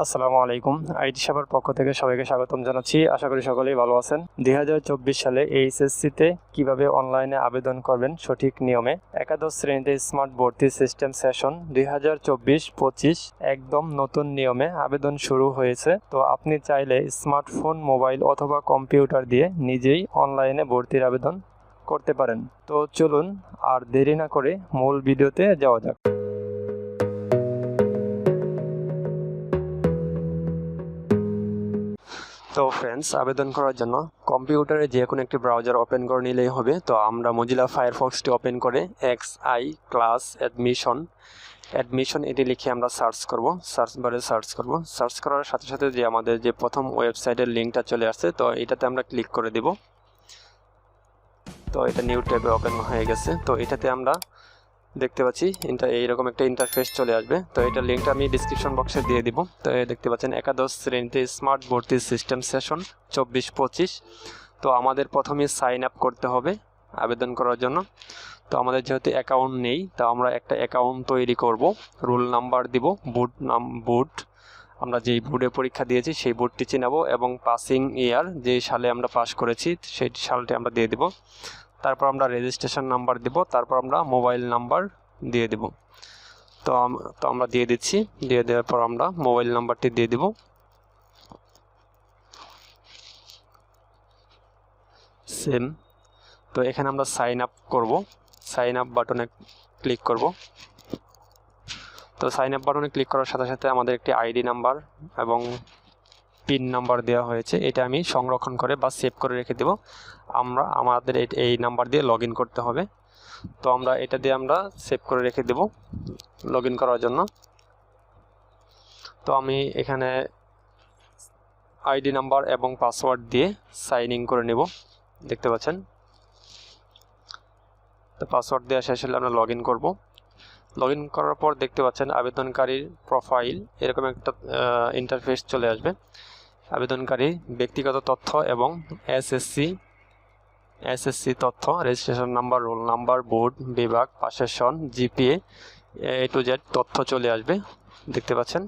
আসসালামু আলাইকুম। আইটি সেবার পক্ষ থেকে সবাইকে স্বাগতম জানাচ্ছি। আশা করি সকলেই ভালো আছেন। দুই হাজার চব্বিশ সালে এইচএসসিতে কীভাবে অনলাইনে আবেদন করবেন সঠিক নিয়মে? একাদশ শ্রেণীতে স্মার্ট ভর্তি সিস্টেম সেশন দুই হাজার একদম নতুন নিয়মে আবেদন শুরু হয়েছে। তো আপনি চাইলে স্মার্টফোন, মোবাইল অথবা কম্পিউটার দিয়ে নিজেই অনলাইনে ভর্তির আবেদন করতে পারেন। তো চলুন, আর দেরি না করে মূল ভিডিওতে যাওয়া যাক। তো ফ্রেন্ডস আবেদন করার জন্য কম্পিউটারে যে কোনো একটি ব্রাউজার ওপেন করে নিলেই হবে। তো আমরা মজিলা ফায়ারফক্সটি ওপেন করে X I class admission admission এটি লিখে আমরা সার্চ করব সার্চ বারে সার্চ করব। সার্চ করার সাথে সাথে যে আমাদের যে প্রথম ওয়েবসাইটের লিঙ্কটা চলে আসছে, তো এটাতে আমরা ক্লিক করে দেব। তো এটা নিউ ট্যাবে ওপেন হয়ে গেছে। তো এটাতে আমরা দেখতে পাচ্ছি এইরকম একটা ইন্টারফেস চলে আসবে। তো এটা লিঙ্কটা আমি ডিসক্রিপশন বক্সে দিয়ে দিব। তো দেখতে পাচ্ছেন, একাদশ শ্রেণীতে স্মার্ট ভর্তি সিস্টেম সেশন চব্বিশ পঁচিশ। তো আমাদের প্রথমে সাইন আপ করতে হবে আবেদন করার জন্য। তো আমাদের যেহেতু অ্যাকাউন্ট নেই, তো আমরা একটা অ্যাকাউন্ট তৈরি করব। রোল নাম্বার দিব বুট নাম বুট আমরা যেই বোর্ডে পরীক্ষা দিয়েছি, সেই বোর্ডটি চিনাবো এবং পাসিং ইয়ার যে সালে আমরা পাস করেছি, সেই সালটি আমরা দিয়ে দিব। তারপর আমরা রেজিস্ট্রেশন নাম্বার দেব, তারপর আমরা মোবাইল নাম্বার দিয়ে দেব। তো তো আমরা দিয়ে দিচ্ছি, দিয়ে দেওয়ার পর আমরা মোবাইল নাম্বারটি দিয়ে দেব। সেম তো এখানে আমরা সাইন আপ করব। সাইন আপ বাটনে ক্লিক করব। তো সাইন আপ বাটনে ক্লিক করার সাথে সাথে আমাদের একটি আইডি নাম্বার এবং পিন নাম্বার দেওয়া হয়েছে, এটা আমি সংরক্ষণ করে বা সেভ করে রেখে দেব। আমরা, আমাদের এই- নাম্বার দিয়ে লগ করতে হবে। তো আমরা এটা দিয়ে আমরা সেভ করে রেখে দেব লগ করার জন্য। তো আমি এখানে আইডি নাম্বার এবং পাসওয়ার্ড দিয়ে সাইন ইন করে নেব। দেখতে পাচ্ছেন? তো পাসওয়ার্ড দেওয়া শেষ হলে আমরা লগ ইন করব। লগ করার পর দেখতে পাচ্ছেন আবেদনকারীর প্রোফাইল এরকম একটা ইন্টারফেস চলে আসবে। আবেদনকারী ব্যক্তিগত তথ্য এবং এসএসসি এসএসসি তথ্য registration number roll number board বিভাগ পাশের সন জিপিএ এ টু জেড তথ্য চলে আসবে। দেখতে পাচ্ছেন?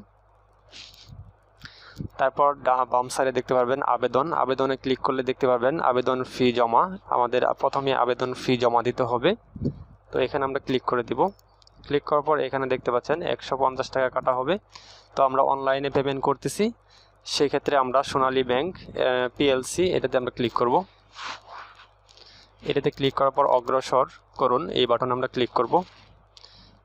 তারপর বাম সাইডে দেখতে পারবেন আবেদন। আবেদনে ক্লিক করলে দেখতে পারবেন আবেদন ফি জমা। আমাদের প্রথমে আবেদন ফি জমা দিতে হবে। তো এখানে আমরা ক্লিক করে দিব। ক্লিক করার পর এখানে দেখতে পাচ্ছেন একশো পঞ্চাশ টাকা কাটা হবে। তো আমরা অনলাইনে পেমেন্ট করতেছি। সেক্ষেত্রে আমরা সোনালী ব্যাংক পিএলসি এটাতে আমরা ক্লিক করব। এটাতে ক্লিক করার পর অগ্রসর করুন, এই বাটন আমরা ক্লিক করব।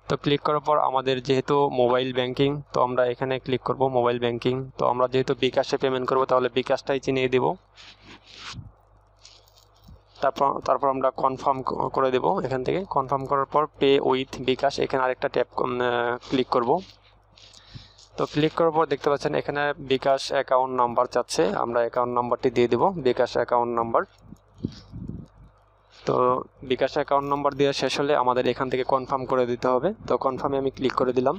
তো ক্লিক করার পর আমাদের যেহেতু মোবাইল ব্যাংকিং তো আমরা এখানে ক্লিক করব মোবাইল ব্যাংকিং তো আমরা যেহেতু বিকাশে পেমেন্ট করব, তাহলে বিকাশটাই চিনিয়ে দেব। তারপর তারপর আমরা কনফার্ম করে দেব এখান থেকে। কনফার্ম করার পর পে উইথ বিকাশ, এখানে আরেকটা ট্যাপ ক্লিক করব। তো ক্লিক করার পর দেখতে পাচ্ছেন এখানে বিকাশ অ্যাকাউন্ট নাম্বার চাচ্ছে। আমরা অ্যাকাউন্ট নাম্বারটি দিয়ে দেব, বিকাশ অ্যাকাউন্ট নাম্বার তো বিকাশ অ্যাকাউন্ট নাম্বার দেওয়া শেষ হলে আমাদের এখান থেকে কনফার্ম করে দিতে হবে। তো কনফার্মে আমি ক্লিক করে দিলাম।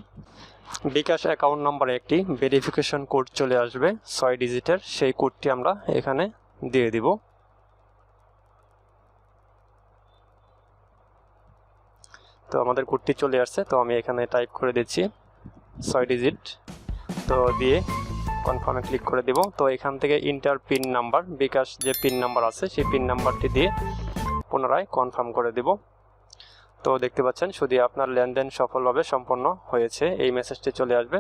বিকাশ অ্যাকাউন্ট নাম্বারে একটি ভেরিফিকেশন কোড চলে আসবে, ছয় ডিজিটের সেই কোডটি আমরা এখানে দিয়ে দিব। তো আমাদের কোডটি চলে আসছে, তো আমি এখানে টাইপ করে দিচ্ছি। ছয় ডিজিট তো দিয়ে কনফার্মে ক্লিক করে দিব। তো এখান থেকে ইন্টার পিন নাম্বার বিকাশ যে পিন নাম্বার আছে, সেই পিন নাম্বারটি দিয়ে পুনরায় কনফার্ম করে দিব। তো দেখতে পাচ্ছেন শুধু আপনার লেনদেন সফলভাবে সম্পন্ন হয়েছে, এই মেসেজটি চলে আসবে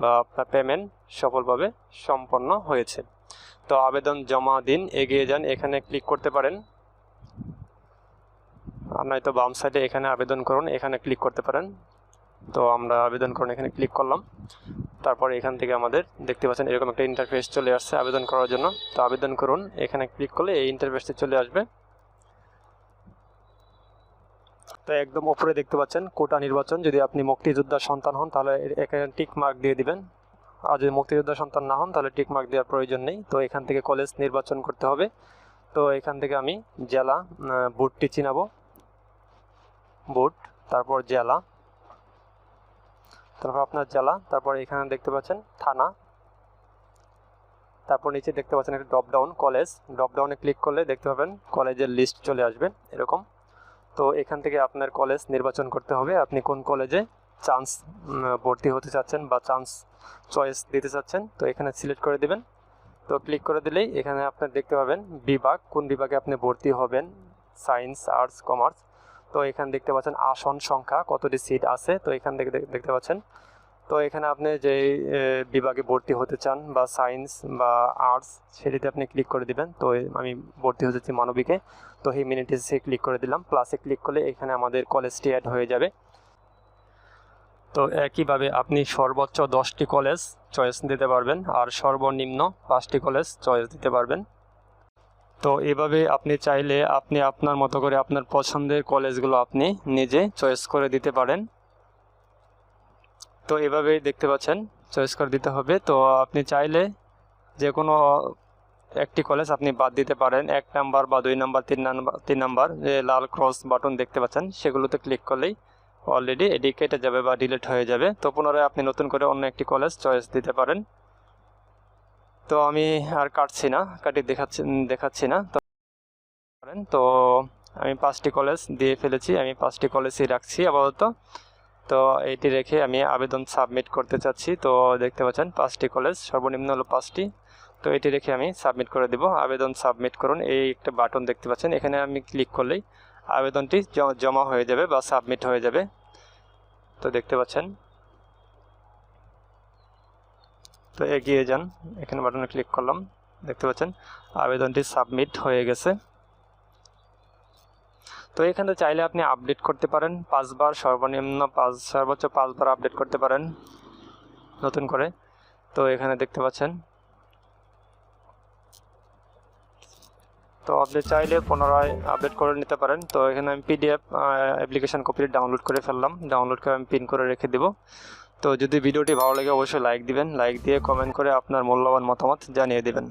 বা আপনার পেমেন্ট সফলভাবে সম্পন্ন হয়েছে। তো আবেদন জমা দিন, এগিয়ে যান, এখানে ক্লিক করতে পারেন। আর নয়তো বাম সাইডে এখানে আবেদন করুন, এখানে ক্লিক করতে পারেন। তো আমরা আবেদন করুন এখানে ক্লিক করলাম। তারপর এখান থেকে আমাদের দেখতে পাচ্ছেন এরকম একটা ইন্টারফেস চলে আসছে আবেদন করার জন্য। তো আবেদন করুন এখানে ক্লিক করলে এই ইন্টারফেসটি চলে আসবে। তো একদম উপরে দেখতে পাচ্ছেন কোটা নির্বাচন। যদি আপনি মুক্তিযোদ্ধার সন্তান হন, তাহলে এখানে টিক মার্ক দিয়ে দিবেন। আর যদি মুক্তিযোদ্ধার সন্তান না হন, তাহলে টিক মার্ক দেওয়ার প্রয়োজন নেই। তো এখান থেকে কলেজ নির্বাচন করতে হবে। তো এখান থেকে আমি জেলা বোর্ডটি চিনাবো। বোর্ড তারপর জেলা তারপর আপনার জেলা তারপর এখানে দেখতে পাচ্ছেন থানা। তারপর নিচে দেখতে পাচ্ছেন একটা ড্রপ ডাউন কলেজ ড্রপ ডাউনে ক্লিক করলে দেখতে পাবেন কলেজের লিস্ট চলে আসবে এরকম। তো এখান থেকে আপনার কলেজ নির্বাচন করতে হবে। আপনি কোন কলেজে চান্স ভর্তি হতে চাচ্ছেন বা চান্স চয়েস দিতে চাচ্ছেন, তো এখানে সিলেক্ট করে দেবেন। তো ক্লিক করে দিলেই এখানে আপনি দেখতে পাবেন বিভাগ, কোন বিভাগে আপনি ভর্তি হবেন? সায়েন্স আর্টস কমার্স তো এখানে দেখতে পাচ্ছেন আসন সংখ্যা, কতটি সিট আছে, তো এখান থেকে দেখ- দেখতে পাচ্ছেন। তো এখানে আপনি যে বিভাগে ভর্তি হতে চান বা সায়েন্স বা আর্টস সেটিতে আপনি ক্লিক করে দিবেন। তো আমি ভর্তি হতে মানবিকে। তো হিউম্যানিটিসে ক্লিক করে দিলাম। প্লাসে ক্লিক করলে এখানে আমাদের কলেজটি অ্যাড হয়ে যাবে। তো একইভাবে আপনি সর্বোচ্চ দশটি কলেজ চয়েস দিতে পারবেন। আর সর্বনিম্ন পাঁচটি কলেজ চয়েস দিতে পারবেন। তো এভাবে আপনি চাইলে আপনি আপনার মতো করে আপনার পছন্দের কলেজগুলো আপনি নিজে চয়েস করে দিতে পারেন। তো এভাবেই দেখতে পাচ্ছেন চয়েস করে দিতে হবে। তো আপনি চাইলে যে কোনো একটি কলেজ আপনি বাদ দিতে পারেন। এক নাম্বার বা দুই নাম্বার, তিন নাম্বার তিন নাম্বার যে লাল ক্রস বাটন দেখতে পাচ্ছেন, সেগুলোতে ক্লিক করলেই অলরেডি এটি কেটে যাবে বা ডিলিট হয়ে যাবে। তো পুনরায় আপনি নতুন করে অন্য একটি কলেজ চয়েস দিতে পারেন। তো আমি আর কাটছি না, কাটি দেখাচ্ছি দেখাচ্ছি না। তো পারেন, তো আমি পাঁচটি কলেজ দিয়ে ফেলেছি, আমি পাঁচটি কলেজই রাখছি আপাতত। তো এইটি রেখে আমি আবেদন সাবমিট করতে চাচ্ছি। তো দেখতে পাচ্ছেন, পাঁচটি কলেজ সর্বনিম্ন হলো পাঁচটি। তো এটি রেখে আমি সাবমিট করে দেব। আবেদন সাবমিট করুন, এই একটা বাটন দেখতে পাচ্ছেন, এখানে আমি ক্লিক করলেই আবেদনটি জমা হয়ে যাবে বা সাবমিট হয়ে যাবে। তো দেখতে পাচ্ছেন তো এগিয়ে যান। এখানে বাটনে ক্লিক করলাম। দেখতে পাচ্ছেন, আবেদনটি সাবমিট হয়ে গেছে। তো এখানে চাইলে আপনি আপডেট করতে পারেন। পাঁচবার সর্বনিম্ন পাঁচ, সর্বোচ্চ পাঁচবার আপডেট করতে পারেন নতুন করে। তো এখানে দেখতে পাচ্ছেন, তো আপনি চাইলে পুনরায় আপডেট করে নিতে পারেন। তো এখানে আমি পিডিএফ অ্যাপ্লিকেশন কপি ডাউনলোড করে ফেললাম। ডাউনলোড করে আমি পিন করে রেখে দিব। তো যদি ভিডিওটি ভালো লাগে, অবশ্যই লাইক দিবেন। লাইক দিয়ে কমেন্ট করে আপনার মূল্যবান মতামত জানিয়ে দিবেন।